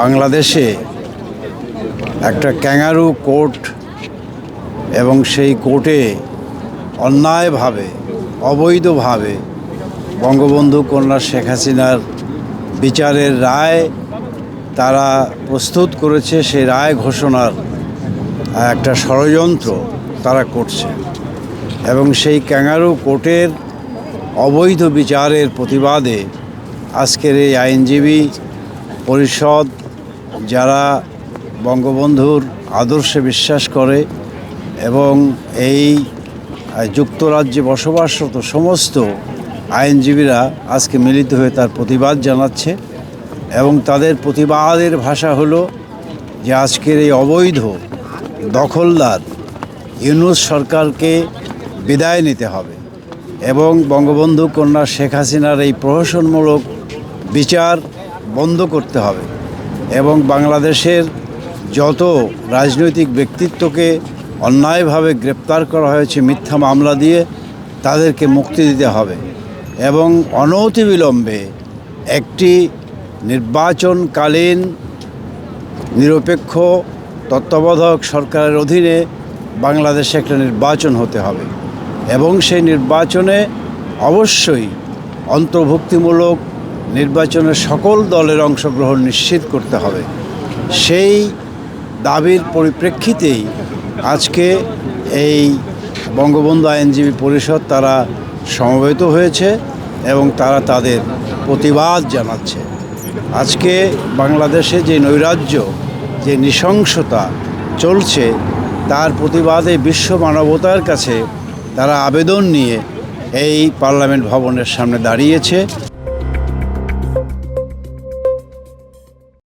বাংলাদেশে একটা kangaroo court এবং সেই কোর্টে অন্যায়ভাবে, অবৈধভাবে বঙ্গবন্ধু কন্যা শেখ হাসিনার বিচারের রায় তারা প্রস্তুত করেছে, সেই রায় ঘোষণার একটা ষড়যন্ত্র তারা করছে। এবং সেই ক্যাঙ্গারু কোর্টের অবৈধ বিচারের প্রতিবাদে আজকের এই আইনজীবী পরিষদ, যারা বঙ্গবন্ধুর আদর্শে বিশ্বাস করে এবং এই যুক্তরাজ্যে বসবাসরত সমস্ত আইনজীবীরা আজকে মিলিত হয়ে তার প্রতিবাদ জানাচ্ছে এবং তাদের প্রতিবাদের ভাষা হলো যে আজকের এই অবৈধ দখলদার ইউনুস সরকারকে বিদায় নিতে হবে এবং বঙ্গবন্ধু কন্যা শেখ হাসিনার এই প্রহসনমূলক বিচার বন্ধ করতে হবে এবং বাংলাদেশের যত রাজনৈতিক ব্যক্তিত্বকে অন্যায়ভাবে গ্রেপ্তার করা হয়েছে মিথ্যা মামলা দিয়ে, তাদেরকে মুক্তি দিতে হবে এবং অনতিবিলম্বে একটি নির্বাচনকালীন নিরপেক্ষ তত্ত্বাবধায়ক সরকারের অধীনে বাংলাদেশে একটা নির্বাচন হতে হবে এবং সেই নির্বাচনে অবশ্যই অন্তর্ভুক্তিমূলক নির্বাচনে সকল দলের অংশগ্রহণ নিশ্চিত করতে হবে। সেই দাবির পরিপ্রেক্ষিতেই আজকে এই বঙ্গবন্ধু আইনজীবী পরিষদ তারা সমবেত হয়েছে এবং তারা তাদের প্রতিবাদ জানাচ্ছে। আজকে বাংলাদেশে যে নৈরাজ্য, যে নৃশংসতা চলছে, তার প্রতিবাদে বিশ্ব মানবতার কাছে তারা আবেদন নিয়ে এই পার্লামেন্ট ভবনের সামনে দাঁড়িয়েছে।